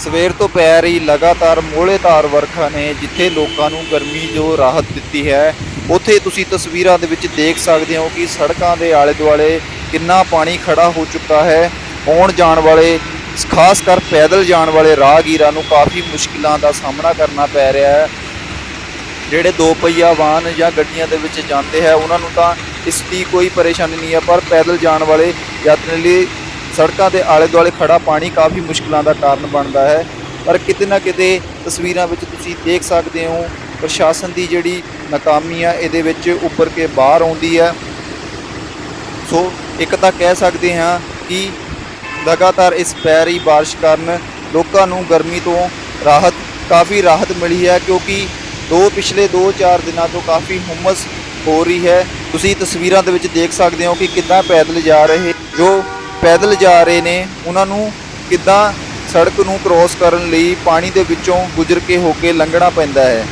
ਸਵੇਰ ਤੋਂ ਪੈ ਰਹੀ ਲਗਾਤਾਰ ਮੋਹਲੇਧਾਰ ਵਰਖਾ ਨੇ ਜਿੱਥੇ ਲੋਕਾਂ ਨੂੰ ਗਰਮੀ ਜੋ ਰਾਹਤ ਦਿੱਤੀ ਹੈ, ਉੱਥੇ ਤੁਸੀਂ ਤਸਵੀਰਾਂ ਦੇ ਵਿੱਚ ਦੇਖ ਸਕਦੇ ਹੋ ਕਿ ਸੜਕਾਂ ਦੇ ਆਲੇ ਦੁਆਲੇ ਕਿੰਨਾ ਪਾਣੀ ਖੜਾ ਹੋ ਚੁੱਕਾ ਹੈ। ਆਉਣ ਜਾਣ ਵਾਲੇ, ਖਾਸ ਕਰ ਪੈਦਲ ਜਾਣ ਵਾਲੇ ਰਾਹਗੀਰਾਂ ਨੂੰ ਕਾਫੀ ਮੁਸ਼ਕਿਲਾਂ ਦਾ ਸਾਹਮਣਾ ਕਰਨਾ ਪੈ ਰਿਹਾ ਹੈ। ਜਿਹੜੇ ਦੋ ਪਹੀਆ ਵਾਹਨ ਜਾਂ ਗੱਡੀਆਂ ਦੇ ਵਿੱਚ ਜਾਂਦੇ ਹੈ, ਉਹਨਾਂ ਨੂੰ ਤਾਂ ਇਸ ਦੀ ਕੋਈ ਪਰੇਸ਼ਾਨੀ ਨਹੀਂ ਹੈ, ਪਰ ਪੈਦਲ ਜਾਣ ਵਾਲੇ ਯਾਤਰੀ ਲਈ ਸੜਕਾਂ ਦੇ ਆਲੇ ਦੁਆਲੇ ਖੜਾ ਪਾਣੀ ਕਾਫੀ ਮੁਸ਼ਕਲਾਂ ਦਾ ਕਾਰਨ ਬਣਦਾ ਹੈ। ਪਰ ਕਿਤੇ ਨਾ ਕਿਤੇ ਤਸਵੀਰਾਂ ਵਿੱਚ ਤੁਸੀਂ ਦੇਖ ਸਕਦੇ ਹੋ, ਪ੍ਰਸ਼ਾਸਨ ਦੀ ਜਿਹੜੀ ਨਾਕਾਮੀ ਆ, ਇਹਦੇ ਵਿੱਚ ਉੱਪਰ ਕੇ ਬਾਹਰ ਆਉਂਦੀ ਹੈ ਸੋ ਇੱਕ ਤਾਂ ਕਹਿ ਸਕਦੇ ਹਾਂ ਕਿ ਲਗਾਤਾਰ ਇਸ ਪੈ ਰਹੀ ਬਾਰਿਸ਼ ਕਾਰਨ ਲੋਕਾਂ ਨੂੰ ਗਰਮੀ ਤੋਂ ਰਾਹਤ, ਕਾਫੀ ਰਾਹਤ ਮਿਲੀ ਹੈ, ਕਿਉਂਕਿ ਦੋ ਪਿਛਲੇ 2-4 ਦਿਨਾਂ ਤੋਂ ਕਾਫੀ ਹੁਮਸ ਹੋ ਰਹੀ ਹੈ। ਤੁਸੀਂ ਤਸਵੀਰਾਂ ਦੇ ਵਿੱਚ ਦੇਖ ਸਕਦੇ ਹੋ ਕਿ ਕਿੱਦਾਂ ਪੈਦਲ ਜਾ ਰਹੇ ਜੋ ਪੈਦਲ ਜਾ ਰਹੇ ਨੇ, ਉਹਨਾਂ ਨੂੰ ਕਿੱਦਾਂ ਸੜਕ ਨੂੰ ਕ੍ਰੋਸ ਕਰਨ ਲਈ ਪਾਣੀ ਦੇ ਵਿੱਚੋਂ ਗੁਜ਼ਰ ਕੇ ਹੋ ਕੇ ਲੰਘਣਾ ਪੈਂਦਾ ਹੈ?